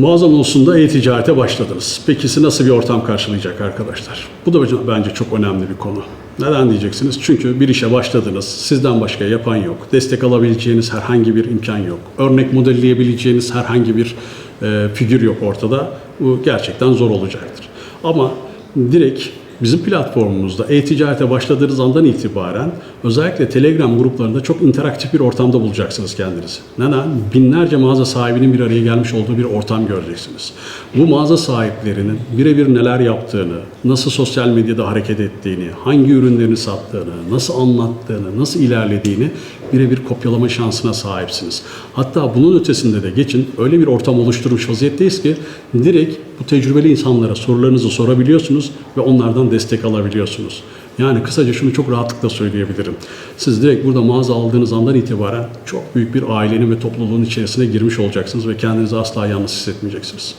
Mağaza konusunda e-ticarete başladınız. Peki sizi nasıl bir ortam karşılayacak arkadaşlar? Bu da bence çok önemli bir konu. Neden diyeceksiniz? Çünkü bir işe başladınız. Sizden başka yapan yok. Destek alabileceğiniz herhangi bir imkan yok. Örnek modelleyebileceğiniz herhangi bir e, figür yok ortada. Bu gerçekten zor olacaktır. Ama direkt Bizim platformumuzda e-ticarete başladığınız andan itibaren özellikle Telegram gruplarında çok interaktif bir ortamda bulacaksınız kendinizi. Neden? Binlerce mağaza sahibinin bir araya gelmiş olduğu bir ortam göreceksiniz. Bu mağaza sahiplerinin birebir neler yaptığını, nasıl sosyal medyada hareket ettiğini, hangi ürünlerini sattığını, nasıl anlattığını, nasıl ilerlediğini birebir kopyalama şansına sahipsiniz. Hatta bunun ötesinde de geçin öyle bir ortam oluşturmuş vaziyetteyiz ki direkt bu tecrübeli insanlara sorularınızı sorabiliyorsunuz ve onlardan destek alabiliyorsunuz. Yani kısaca şunu çok rahatlıkla söyleyebilirim. Siz direkt burada mağaza aldığınız andan itibaren çok büyük bir ailenin ve topluluğun içerisine girmiş olacaksınız ve kendinizi asla yalnız hissetmeyeceksiniz.